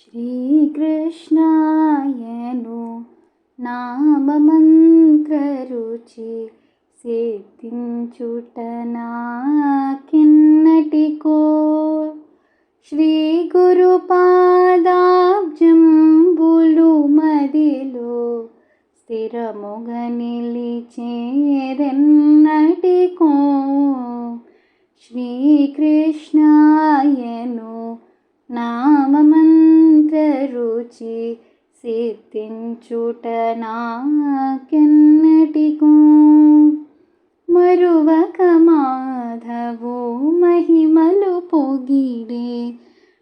శ్రీకృష్ణాయను నామమంత్రరుచి సిద్ధించుటనాకిన్నటికో. శ్రీ గురు మదిలో స్థిరముగ నిలిచేదెన్నటికో. శ్రీకృష్ణ సిద్ధించుట నాకెన్నటికో మరువక మాధవు మహిమలు పొగిడే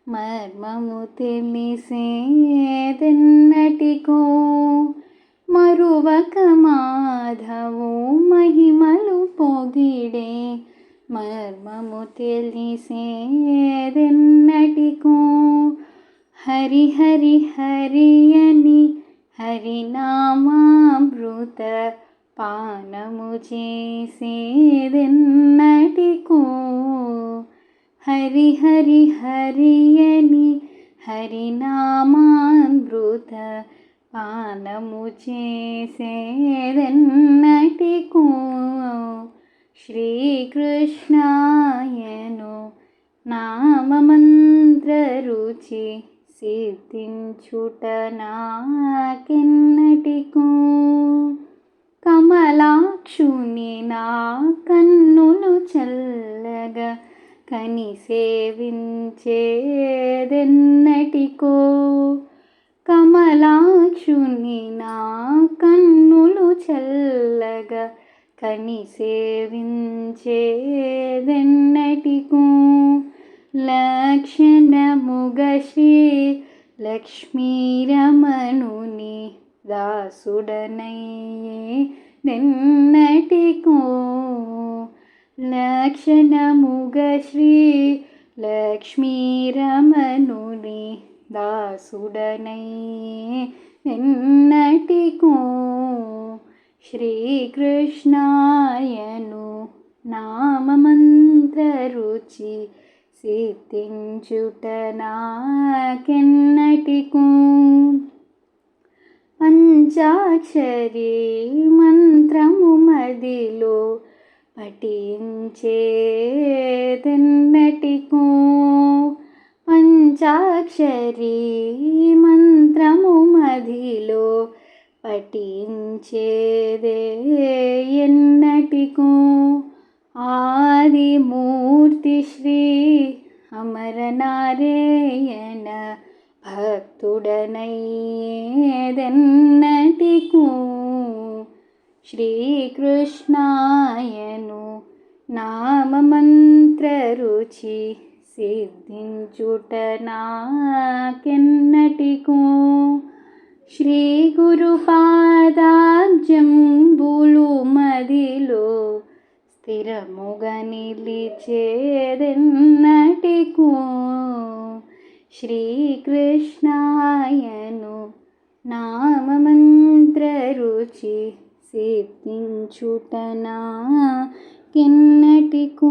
మర్మము తెలిసేదెన్నటికో? మరువక మాధవు మహిమలు పొగిడే మర్మము తెలిసేదెన్నటికో? హరి హరి హరి అని హరినామామృత పానము చేసేదెన్నటికో. హరి హరి హరి అని హరినామామృత పానము చేసేదెన్నటికో. శ్రీకృష్ణాయను నామమంత్ర రుచి సిద్ధించుట నాకెన్నటికో కమలాక్షుని నా కన్నులు చల్లగా కని సేవించేదెన్నటికో కమలాక్షుని నా కన్నులు చల్లగా కని సేవించేదెన్నటికో లక్షణముగ శ్రీ లక్ష్మీరమణుని దాసుడనయ్యే నెన్నటికో లక్షణముగ శ్రీ లక్ష్మీరమణుని దాసుడనయ్యే నెన్నటికో శ్రీకృష్ణాయను నామమంత్రరుచి సిద్ధించుట నాకెన్నటికు? పంచాక్షరి మంత్రము మదిలో పఠించేదెన్నటికు? పంచాక్షరి మంత్రము మదిలో పఠించే ఆదిమూర్తి శ్రీ అమరనారాయణ భక్తుడనయ్యేదెన్నటికో శ్రీకృష్ణాయను నామమంత్రరుచి సిద్ధించుట నాకెన్నటికో శ్రీ గురు పాదాబ్జంబులు మదిలో స్థిరముగా నిలిచేదెన్నటికో శ్రీకృష్ణాయను నామమంత్రరుచి సిద్ధించుటనా నాకెన్నటికో